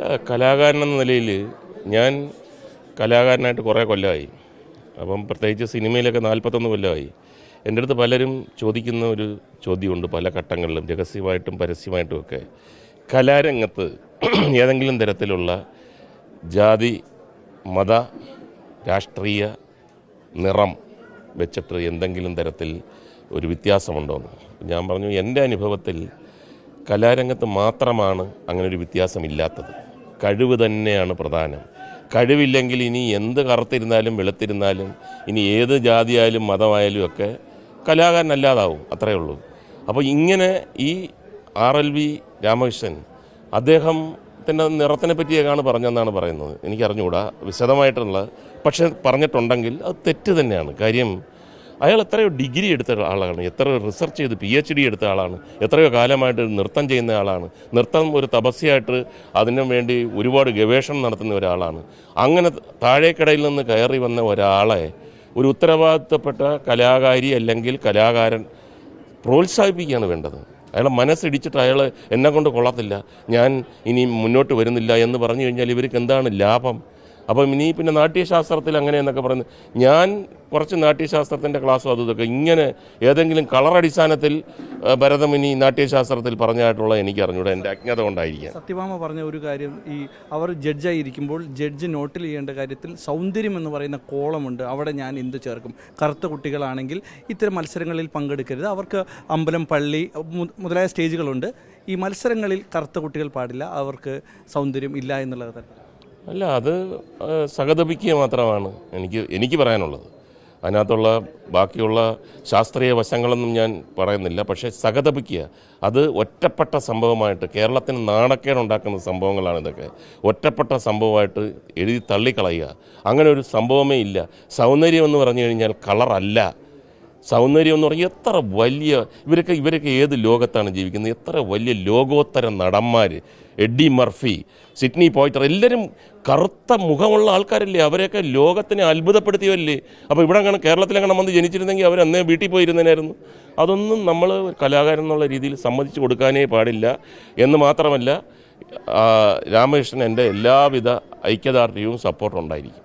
അല്ല കലാകാരൻ എന്ന നിലയിൽ ഞാൻ കലാകാരനായിട്ട് കുറേ കൊല്ലമായി. അപ്പം പ്രത്യേകിച്ച് സിനിമയിലൊക്കെ നാൽപ്പത്തൊന്ന് കൊല്ലമായി. എന്റെ അടുത്ത് പലരും ചോദിക്കുന്ന ഒരു ചോദ്യമുണ്ട് പല ഘട്ടങ്ങളിലും രഹസ്യമായിട്ടും പരസ്യമായിട്ടും ഒക്കെ. കലാരംഗത്ത് ഏതെങ്കിലും തരത്തിലുള്ള ജാതി മത രാഷ്ട്രീയ നിറം വെച്ചിട്ട് എന്തെങ്കിലും തരത്തിൽ ഒരു വ്യത്യാസമുണ്ടോയെന്ന് ഞാൻ പറഞ്ഞു എന്റെ അനുഭവത്തിൽ കലാരംഗത്ത് മാത്രമാണ് അങ്ങനെ ഒരു വ്യത്യാസമില്ലാത്തത്. കഴിവ് തന്നെയാണ് പ്രധാനം. കഴിവില്ലെങ്കിൽ ഇനി എന്ത് കറുത്തിരുന്നാലും വെളുത്തിരുന്നാലും ഇനി ഏത് ജാതിയായാലും മതമായാലും ഒക്കെ കലാകാരനല്ലാതാവും. അത്രയേ ഉള്ളൂ. അപ്പോൾ ഇങ്ങനെ ഈ ആർ എൽ വി രാമകൃഷ്ണൻ അദ്ദേഹത്തിന്റെ നിറത്തിനെ പറ്റിയൊക്കെയാണ് പറഞ്ഞതെന്നാണ് പറയുന്നത്? എനിക്കറിഞ്ഞുകൂടാ വിശദമായിട്ടുള്ള പക്ഷേ പറഞ്ഞിട്ടുണ്ടെങ്കിൽ അത് തെറ്റ് തന്നെയാണ്. കാര്യം അയാൾ എത്രയോ ഡിഗ്രി എടുത്ത ആളാണ്. എത്രയോ റിസർച്ച് ചെയ്ത് പി എച്ച് ഡി എടുത്ത ആളാണ്. എത്രയോ കാലമായിട്ട് നൃത്തം ചെയ്യുന്ന ആളാണ്. നൃത്തം ഒരു തപസ്യയായിട്ട് അതിനു വേണ്ടി ഒരുപാട് ഗവേഷണം നടത്തുന്ന ഒരാളാണ്. അങ്ങനെ താഴേക്കടയിൽ നിന്ന് കയറി വന്ന ഒരാളെ ഒരു ഉത്തരവാദിത്തപ്പെട്ട കലാകാരി അല്ലെങ്കിൽ കലാകാരൻ പ്രോത്സാഹിപ്പിക്കുകയാണ് വേണ്ടത്. അയാളെ മനസ്സിടിച്ചിട്ട് അയാൾ എന്നെ കൊണ്ട് കൊള്ളത്തില്ല. ഞാൻ ഇനി മുന്നോട്ട് വരുന്നില്ല എന്ന് പറഞ്ഞു കഴിഞ്ഞാൽ ഇവർക്ക് എന്താണ് ലാഭം? അപ്പം ഇനി പിന്നെ നാട്യശാസ്ത്രത്തിൽ അങ്ങനെ എന്നൊക്കെ പറയുന്നത്. ഞാൻ കുറച്ച് നാട്യശാസ്ത്രത്തിന്റെ ക്ലാസ്സും അതും ഇതൊക്കെ ഇങ്ങനെ ഏതെങ്കിലും കളർ അടിസ്ഥാനത്തിൽ ഭരതം ഇനി നാട്യശാസ്ത്രത്തിൽ പറഞ്ഞായിട്ടുള്ള എനിക്ക് അറിഞ്ഞൂടെ. എന്റെ അജ്ഞത കൊണ്ടായിരിക്കാം. സത്യഭാമ പറഞ്ഞ ഒരു കാര്യം ഈ അവർ ജഡ്ജായിരിക്കുമ്പോൾ ജഡ്ജ് നോട്ടിൽ ചെയ്യേണ്ട കാര്യത്തിൽ സൗന്ദര്യം എന്ന് പറയുന്ന കോളമുണ്ട്. അവിടെ ഞാൻ എന്ത് ചേർക്കും? കറുത്ത കുട്ടികളാണെങ്കിൽ ഇത്തരം മത്സരങ്ങളിൽ പങ്കെടുക്കരുത്. അവർക്ക് അമ്പലം പള്ളി മുതലായ സ്റ്റേജുകളുണ്ട്. ഈ മത്സരങ്ങളിൽ കറുത്ത കുട്ടികൾ പാടില്ല. അവർക്ക് സൗന്ദര്യം ഇല്ല എന്നുള്ളത് അല്ല അത് സഹതപിക്കുക മാത്രമാണ് എനിക്ക് എനിക്ക് പറയാനുള്ളത്. അതിനകത്തുള്ള ബാക്കിയുള്ള ശാസ്ത്രീയ വശങ്ങളൊന്നും ഞാൻ പറയുന്നില്ല. പക്ഷേ സഹതപിക്കുക അത് ഒറ്റപ്പെട്ട സംഭവമായിട്ട് കേരളത്തിന് നാണക്കേടുണ്ടാക്കുന്ന സംഭവങ്ങളാണ് ഇതൊക്കെ. ഒറ്റപ്പെട്ട സംഭവമായിട്ട് എഴുതി തള്ളിക്കളയുക. അങ്ങനെ ഒരു സംഭവമേ ഇല്ല. സൗന്ദര്യം എന്ന് പറഞ്ഞു കഴിഞ്ഞാൽ കളറല്ല. സൗന്ദര്യം എന്ന് പറഞ്ഞാൽ എത്ര വലിയ ഇവരൊക്കെ ഇവരൊക്കെ ഏത് ലോകത്താണ് ജീവിക്കുന്നത്? എത്ര വലിയ ലോകോത്തര നടന്മാർ എഡ്ഡി മർഫി സിഡ്നി പോയിറ്റർ എല്ലാവരും കറുത്ത മുഖമുള്ള ആൾക്കാരല്ലേ? അവരെയൊക്കെ ലോകത്തിനെ അത്ഭുതപ്പെടുത്തിയവല്ലേ അപ്പോൾ ഇവിടെ അങ്ങനെ കേരളത്തിലെങ്ങനെ വന്ന് ജനിച്ചിരുന്നെങ്കിൽ അവർ അന്നേ വീട്ടിൽ പോയിരുന്നതിനായിരുന്നു അതൊന്നും നമ്മൾ കലാകാരൻ എന്നുള്ള രീതിയിൽ സമ്മതിച്ചു കൊടുക്കാനേ പാടില്ല. എന്ന് മാത്രമല്ല രാമകൃഷ്ണൻ എന്റെ എല്ലാവിധ ഐക്യദാർഢ്യവും സപ്പോർട്ടും ഉണ്ടായിരിക്കും.